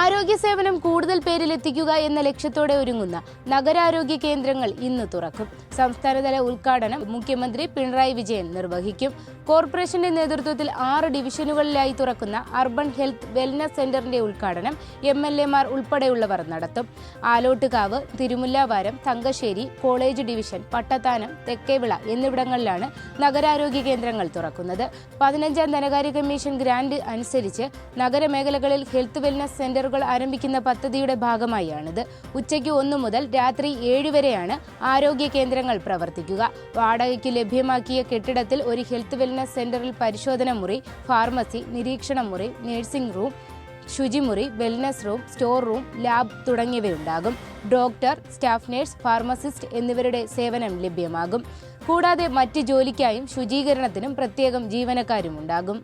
ആരോഗ്യ സേവനം കൂടുതൽ പേരിൽ എത്തിക്കുക എന്ന ലക്ഷ്യത്തോടെ ഒരുങ്ങുന്ന നഗരാരോഗ്യ കേന്ദ്രങ്ങൾ ഇന്ന് തുറക്കും. സംസ്ഥാനതല ഉദ്ഘാടനം മുഖ്യമന്ത്രി പിണറായി വിജയൻ നിർവഹിക്കും. കോർപ്പറേഷന്റെ നേതൃത്വത്തിൽ ആറ് ഡിവിഷനുകളിലായി തുറക്കുന്ന അർബൻ ഹെൽത്ത് വെൽനസ് സെന്ററിന്റെ ഉദ്ഘാടനം എം എൽ ഉൾപ്പെടെയുള്ളവർ നടത്തും. ആലോട്ടുകാവ് തിരുമുല്ലാവാരം തങ്കശ്ശേരി കോളേജ് ഡിവിഷൻ പട്ടത്താനം തെക്കേവിള എന്നിവിടങ്ങളിലാണ് നഗരാരോഗ്യ കേന്ദ്രങ്ങൾ തുറക്കുന്നത്. പതിനഞ്ചാം ധനകാര്യ കമ്മീഷൻ ഗ്രാന്റ് അനുസരിച്ച് നഗരമേഖലകളിൽ ഹെൽത്ത് വെൽനസ് സെന്ററുകൾ ആരംഭിക്കുന്ന പദ്ധതിയുടെ ഭാഗമായാണിത്. ഉച്ചയ്ക്ക് ഒന്നു മുതൽ രാത്രി ഏഴ് വരെയാണ് ആരോഗ്യ കേന്ദ്രങ്ങൾ പ്രവർത്തിക്കുക. വാടകയ്ക്ക് ലഭ്യമാക്കിയ കെട്ടിടത്തിൽ ഒരു ഹെൽത്ത് വെൽനസ് സെന്ററിൽ പരിശോധന മുറി ഫാർമസി നിരീക്ഷണ മുറി നഴ്സിംഗ് റൂം ശുചിമുറി wellness room store room lab തുടങ്ങിയവയുണ്ടാകും. Doctor staff nurse pharmacist എന്നിവരുടെ സേവനം ലഭ്യമാകും. കൂടാതെ മറ്റ് ജോലിക്കായും ശുചീകരണത്തിനും പ്രത്യേകം ജീവനക്കാരും ഉണ്ടാകും